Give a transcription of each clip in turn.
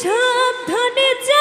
সাবধানে যা।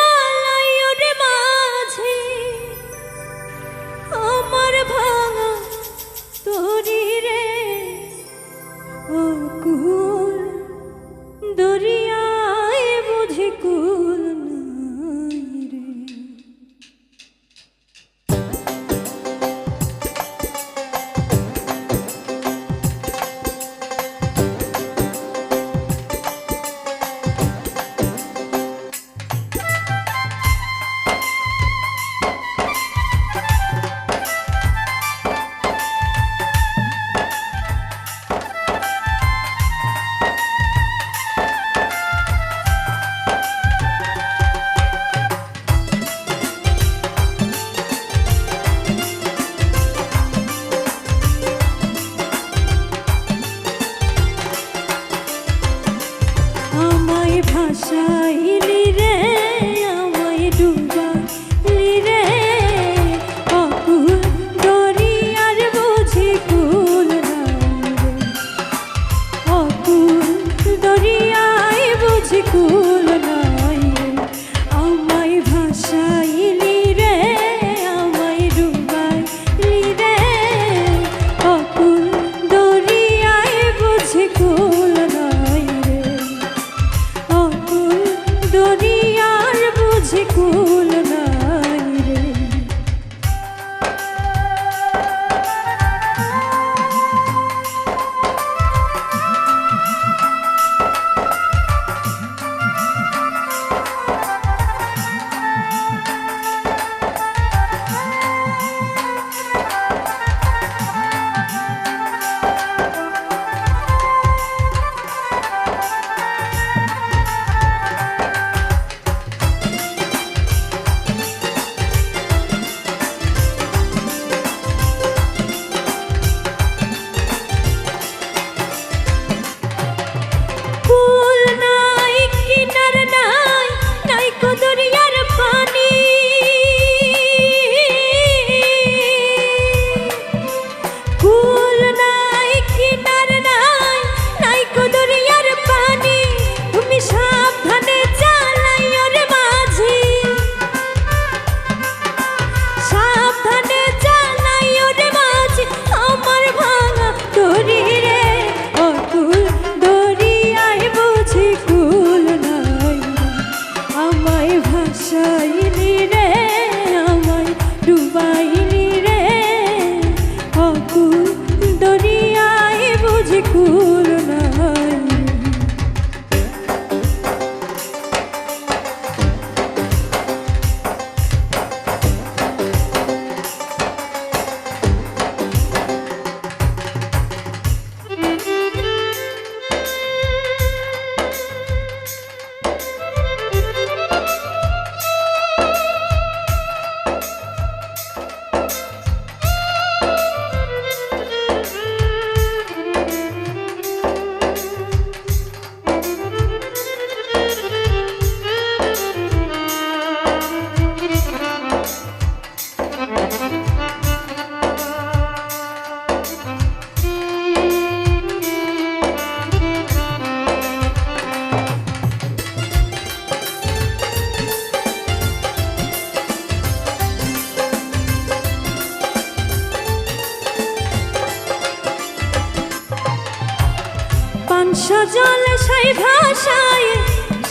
সজল সেই ভাষায়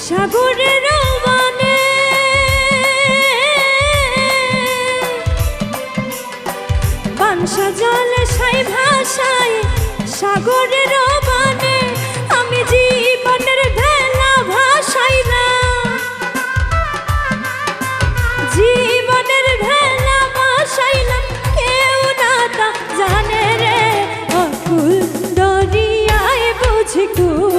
সাগরের মানে পান সজল সেই ভাষায় সাগরের ಬೇಕು